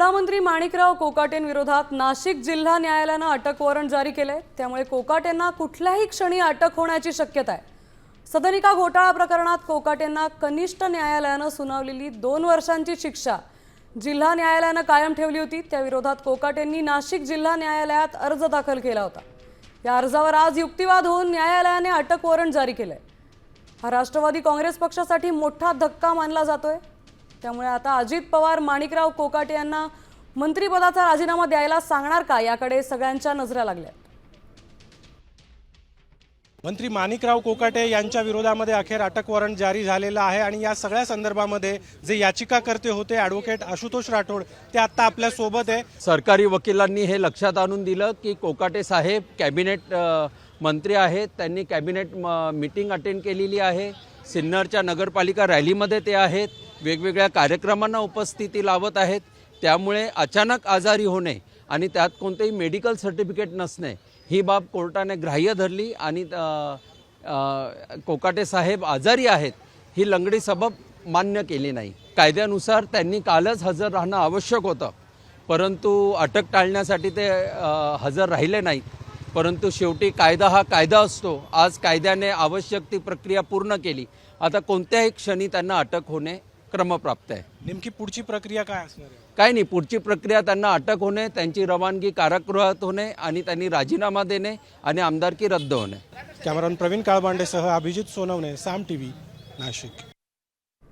गृहमंत्री माणिकराव कोकाटेंविरोधात नाशिक जिल्हा न्यायालयानं अटक वॉरंट जारी केलंय. त्यामुळे कोकाटेंना कुठल्याही क्षणी अटक होण्याची शक्यता आहे. सदनिका घोटाळा प्रकरणात कोकाटेंना कनिष्ठ न्यायालयानं सुनावलेली दोन वर्षांची शिक्षा जिल्हा न्यायालयानं कायम ठेवली होती. त्याविरोधात कोकाटेंनी नाशिक जिल्हा न्यायालयात अर्ज दाखल केला होता. या अर्जावर आज युक्तिवाद होऊन न्यायालयाने अटक वॉरंट जारी केलंय. हा राष्ट्रवादी काँग्रेस पक्षासाठी मोठा धक्का मानला जातोय. त्यामुळे आता अजित पवार माणिकराव कोकाटे यांना मंत्रिपदाचा राजीनामा द्यायला सांगणार का? याकडे सगळ्यांच्या नजरा लागल्या. मंत्री माणिकराव कोकाटे यांच्या विरोधामध्ये अखेर अटक वॉरंट जारी झालेलं आहे आणि या सगळ्या संदर्भामध्ये जे याचिकाकर्ते होते ॲडव्होकेट आशुतोष राठोड ते आता आपल्यासोबत आहे. सरकारी वकिलांनी हे लक्षात आणून दिलं की कोकाटे साहेब कॅबिनेट मंत्री आहेत. त्यांनी कॅबिनेट म- मीटिंग अटेंड केलेली आहे. सिन्नरच्या नगरपालिका रॅलीमध्ये ते आहेत. वेगवेगळ्या कार्यक्रमांना उपस्थिती लावत आहेत. त्यामुळे अचानक आजारी होणे आणि त्यात कोणतेही मेडिकल सर्टिफिकेट नसणे ही बाब कोर्टाने ग्राह्य धरली आणि कोकाटे साहेब आजारी आहेत ही लंगडी सबब मान्य केली नाही. कायद्यानुसार त्यांनी कालच हजर राहणं आवश्यक होतं. परंतु अटक टाळण्यासाठी ते हजर राहिले नाहीत. परंतु शेवटी कायदा हा कायदा असतो. आज कायद्याने आवश्यक ती प्रक्रिया पूर्ण केली. आता कोणत्याही क्षणी त्यांना अटक होणे क्रमप्राप्त आहे. नेमकी पुढची प्रक्रिया काय असणार आहे? काय नाही पुढची प्रक्रिया त्यांना अटक होणे त्यांची रवानगी कारागृहात होणे आणि त्यांनी राजीनामा देणे आणि आमदारकी रद्द होणे. कॅमेरॉन प्रवीण काळबांडेसह अभिजित सोनवणे साम टी व्ही नाशिक.